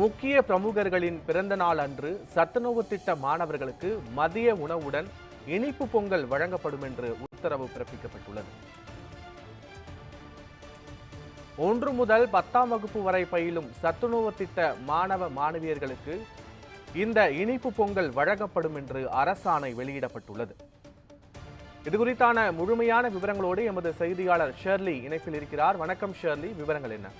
முக்கிய பிரமுகர்களின் பிறந்த நாள் அன்று சத்துணவு திட்ட மாணவர்களுக்கு மதிய உணவுடன் இனிப்பு பொங்கல் வழங்கப்படும் என்று உத்தரவு பிறப்பிக்கப்பட்டுள்ளது. ஒன்று முதல் பத்தாம் வகுப்பு வரை பயிலும் சத்துணவு திட்ட மாணவ மாணவியர்களுக்கு இந்த இனிப்பு பொங்கல் வழங்கப்படும் என்று அரசாணை வெளியிடப்பட்டுள்ளது. இதுகுறித்தான முழுமையான விவரங்களோடு எமது செய்தியாளர் ஷெர்லி இணைப்பில் இருக்கிறார். வணக்கம் ஷெர்லி விவரங்கள் என்ன?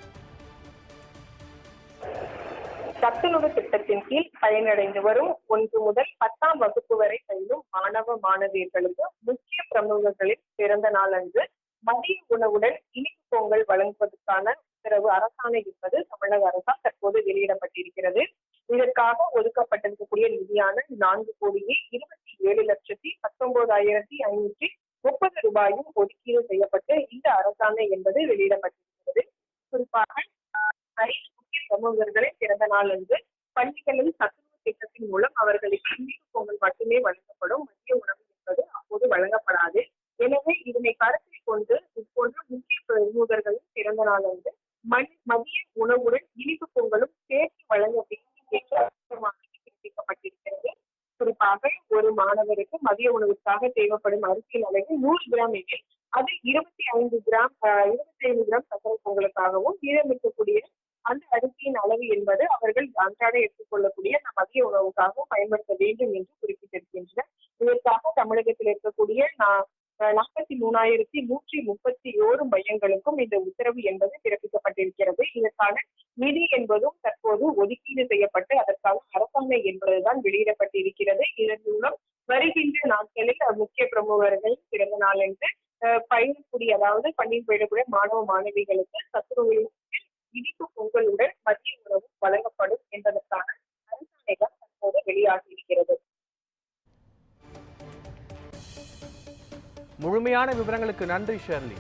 சத்துணவு திட்டத்தின் கீழ் பயனடைந்து வரும் ஒன்று முதல் பத்தாம் வகுப்பு வரை பயிலும் மாணவ மாணவியர்களுக்கு முக்கிய பிரமுகர்களின் பிறந்த நாள் அன்று மதிய உணவுடன் இனிப்பு பொங்கல் வழங்குவதற்கான உத்தரவு அரசாணை என்பது தமிழக அரசால் தற்போது வெளியிடப்பட்டிருக்கிறது. இதற்காக ஒதுக்கப்பட்டிருக்கக்கூடிய நிதியான நான்கு கோடியே இருபத்தி ஏழு லட்சத்தி பத்தொன்பதாயிரத்தி ஐநூற்றி முப்பது ரூபாயும் ஒதுக்கீடு செய்யப்பட்டு இந்த அரசாணை என்பது வெளியிடப்பட்டிருக்கிறது. குறிப்பாக ஐந்து முக்கிய பிரமுகர்களை நாள் அன்று பள்ளிகளில் சத்துணவு திட்டத்தின் மூலம் அவர்களுக்கு இனிப்பு பொங்கல் மட்டுமே வழங்கப்படும். மதிய உணவு என்பது அப்போது வழங்கப்படாது. எனவே இதனை கருத்தில் கொண்டு இப்போது முக்கிய பிரமுகர்களின் பிறந்த நாள் அன்று மண் மதிய உணவுடன் இனிப்பு பொங்கலும் சேர்த்து வழங்க வேண்டும் என்று குறிப்பாக ஒரு மாணவருக்கு மதிய உணவுக்காக தேவைப்படும் அரிசியின் அளவு நூறு கிராம் எனில் அது இருபத்தி ஐந்து கிராம் இருபத்தி ஐந்து கிராம் சர்க்கரை பொங்கலுக்காகவும் மீதமிருக்கக்கூடிய அந்த அரிசியின் அளவு என்பது அவர்கள் அன்றாட எடுத்துக்கொள்ளக்கூடிய அந்த மதிய உணவுக்காகவும் பயன்படுத்த வேண்டும் என்று குறிப்பிட்டிருக்கின்றனர் இதற்காக தமிழகத்தில் இருக்கக்கூடிய நாற்பத்தி மூணாயிரத்தி நூற்றி முப்பத்தி ஓரு மையங்களுக்கும் இந்த உத்தரவு என்பது பிறப்பிக்கப்பட்டிருக்கிறது. இதற்கான நிதி என்பதும் தற்போது ஒதுக்கீடு செய்யப்பட்டு அதற்கான அரசாணை என்பதுதான் வெளியிடப்பட்டிருக்கிறது. இதன் மூலம் வருகின்ற நாட்களில் முக்கிய பிரமுகர்கள் பிறந்த நாள் என்று பயிலக்கூடிய அதாவது பள்ளியில் பயிலக்கூடிய மாணவ மாணவிகளுக்கு சத்துருவின் இனிப்பு பொங்கலுடன் மதிய உணவு வழங்கப்படும் என்பதற்கான அரசாணைகள் தற்போது வெளியாகி இருக்கிறது முழுமையான விவரங்களுக்கு நன்றி ஷெர்லி